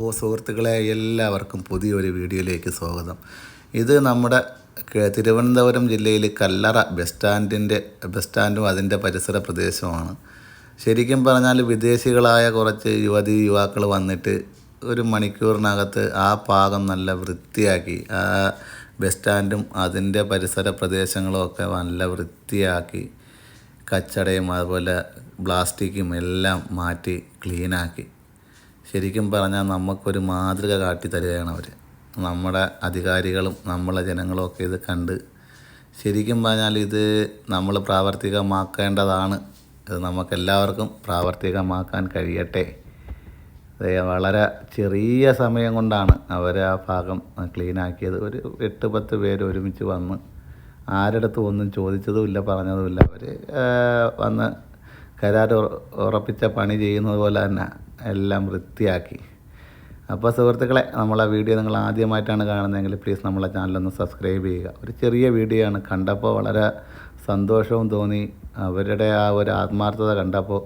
ഓ സുഹൃത്തുക്കളെ എല്ലാവർക്കും പുതിയൊരു വീഡിയോയിലേക്ക് സ്വാഗതം. ഇത് നമ്മുടെ തിരുവനന്തപുരം ജില്ലയിൽ കല്ലറ ബസ് സ്റ്റാൻഡിന്റെ ബസ് സ്റ്റാൻഡും അതിന്റെ പരിസര പ്രദേശമാണ് ശരിക്കും പറഞ്ഞാൽ വിദേശികളായ കുറച്ച് യുവതി യുവാക്കൾ വന്നിട്ട് ഒരു മണിക്കൂറിനകത്ത് ആ പാകം നല്ല വൃത്തിയാക്കി ആ ബസ് സ്റ്റാൻഡും അതിന്റെ പരിസര പ്രദേശങ്ങളും ഒക്കെ നല്ല വൃത്തിയാക്കി കച്ചടയും അതുപോലെ പ്ലാസ്റ്റിക്കും എല്ലാം മാറ്റി ക്ലീനാക്കി. ശരിക്കും പറഞ്ഞാൽ നമുക്കൊരു മാതൃക കാട്ടി തരികയാണ് അവർ നമ്മുടെ അധികാരികളും നമ്മളെ ജനങ്ങളും ഒക്കെ ഇത് കണ്ട് ശരിക്കും പറഞ്ഞാൽ ഇത് നമ്മൾ പ്രാവർത്തികമാക്കേണ്ടതാണ്. ഇത് നമുക്കെല്ലാവർക്കും പ്രാവർത്തികമാക്കാൻ കഴിയട്ടെ. വളരെ ചെറിയ സമയം കൊണ്ടാണ് അവർ ആ ഭാഗം ക്ലീനാക്കിയത്. ഒരു എട്ട് പത്ത് പേര് ഒരുമിച്ച് വന്ന് ആരടുത്തും ഒന്നും ചോദിച്ചതുമില്ല പറഞ്ഞതുമില്ല അവർ വന്ന് കരാർ ഉറപ്പിച്ച പണി ചെയ്യുന്നത് പോലെ തന്നെ എല്ലാം വൃത്തിയാക്കി. അപ്പോൾ സുഹൃത്തുക്കളെ നമ്മളെ വീഡിയോ നിങ്ങൾ ആദ്യമായിട്ടാണ് കാണുന്നതെങ്കിൽ പ്ലീസ് നമ്മളെ ചാനലൊന്ന് സബ്സ്ക്രൈബ് ചെയ്യുക. ഒരു ചെറിയ വീഡിയോ ആണ്. കണ്ടപ്പോൾ വളരെ സന്തോഷവും തോന്നി. അവരുടെ ആ ഒരു ആത്മാർത്ഥത കണ്ടപ്പോൾ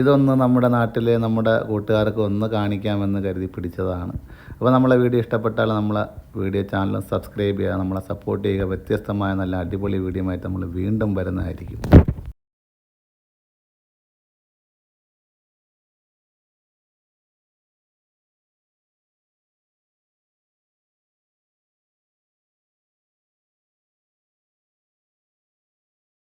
ഇതൊന്ന് നമ്മുടെ നാട്ടിലെ നമ്മുടെ കൂട്ടുകാർക്ക് ഒന്ന് കാണിക്കാമെന്ന് കരുതി പിടിച്ചതാണ്. അപ്പോൾ നമ്മളെ വീഡിയോ ഇഷ്ടപ്പെട്ടാൽ നമ്മളെ വീഡിയോ ചാനൽ സബ്സ്ക്രൈബ് ചെയ്യുക. നമ്മളെ സപ്പോർട്ട് ചെയ്യുക. വ്യത്യസ്തമായ നല്ല അടിപൊളി വീഡിയോ ആയിട്ട് നമ്മൾ വീണ്ടും വരുന്നതായിരിക്കും.